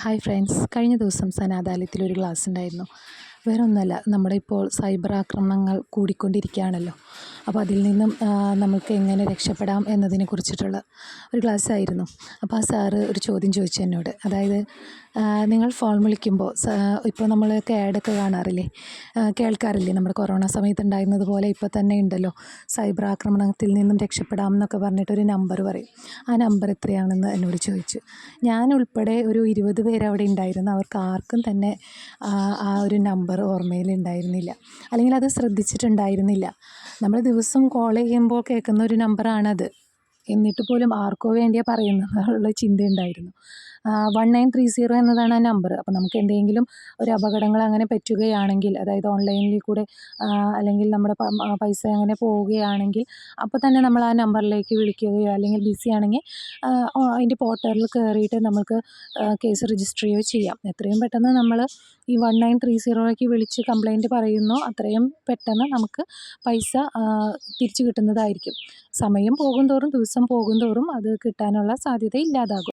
Hi friends കഴിഞ്ഞ ദിവസം സനാതാലയത്തിൽ ഒരു ക്ലാസ് ഉണ്ടായിരുന്നു. വേറെ ഒന്നുമല്ല നമ്മുടെ ഇപ്പോൾ സൈബർ ആക്രമണങ്ങൾ കൂടിക്കൊണ്ടിരിക്കുകയാണല്ലോ. അപ്പോൾ അതിൽ നിന്നും നമുക്ക് എങ്ങനെ രക്ഷപ്പെടാം എന്നതിനെ കുറിച്ചിട്ടുള്ള ഒരു ക്ലാസ് ആയിരുന്നു. അപ്പോൾ ആ സാറ് ഒരു ചോദ്യം ചോദിച്ചു എന്നോട്. അതായത് നിങ്ങൾ ഫോൺ വിളിക്കുമ്പോൾ ഇപ്പോൾ നമ്മൾ ആഡൊക്കെ കാണാറില്ലേ? കേൾക്കാറില്ലേ? നമ്മുടെ കൊറോണ സമയത്ത് ഉണ്ടായിരുന്നത് പോലെ ഇപ്പോൾ തന്നെ ഉണ്ടല്ലോ. സൈബർ ആക്രമണത്തിൽ നിന്നും രക്ഷപ്പെടാം എന്നൊക്കെ പറഞ്ഞിട്ടൊരു നമ്പർ പറയും. ആ നമ്പർ എത്രയാണെന്ന് എന്നോട് ചോദിച്ചു. ഞാൻ ഉൾപ്പെടെ ഒരു ഇരുപത് പേര് അവിടെ ഉണ്ടായിരുന്നു. അവർക്ക് ആർക്കും തന്നെ ആ ഒരു നമ്പർ ഓർമ്മയിൽ ഉണ്ടായിരുന്നില്ല. അല്ലെങ്കിൽ അത് ശ്രദ്ധിച്ചിട്ടുണ്ടായിരുന്നില്ല. നമ്മൾ ദിവസം കോൾ ചെയ്യുമ്പോൾ കേൾക്കുന്ന ഒരു നമ്പറാണത് എന്നിട്ട് പോലും ആർക്കോ വേണ്ടിയാണ് പറയുന്നത് ചിന്തയുണ്ടായിരുന്നു. വൺ നയൻ ത്രീ സീറോ എന്നതാണ് ആ നമ്പർ അപ്പോൾ നമുക്ക് എന്തെങ്കിലും ഒരു അപകടങ്ങൾ അങ്ങനെ പറ്റുകയാണെങ്കിൽ അതായത് ഓൺലൈനിൽ കൂടെ അല്ലെങ്കിൽ നമ്മുടെ പൈസ അങ്ങനെ പോവുകയാണെങ്കിൽ അപ്പോൾ തന്നെ നമ്മൾ ആ നമ്പറിലേക്ക് വിളിക്കുകയോ അല്ലെങ്കിൽ ബിസി ആണെങ്കിൽ അതിന്റെ പോർട്ടലിൽ കയറിയിട്ട് നമുക്ക് കേസ് രജിസ്റ്റർ ചെയ്യുകയോ ചെയ്യാം. എത്രയും പെട്ടെന്ന് നമ്മൾ ഈ വൺ നയൻ ത്രീ സീറോയ്ക്ക് വിളിച്ച് കംപ്ലൈന്റ് പറയുന്നു അത്രയും പെട്ടെന്ന് നമുക്ക് പൈസ തിരിച്ചു കിട്ടുന്നതായിരിക്കും. സമയം പോകും തോറും പോകും തോറും അത് കിട്ടാനുള്ള സാധ്യത ഇല്ലാതാകും.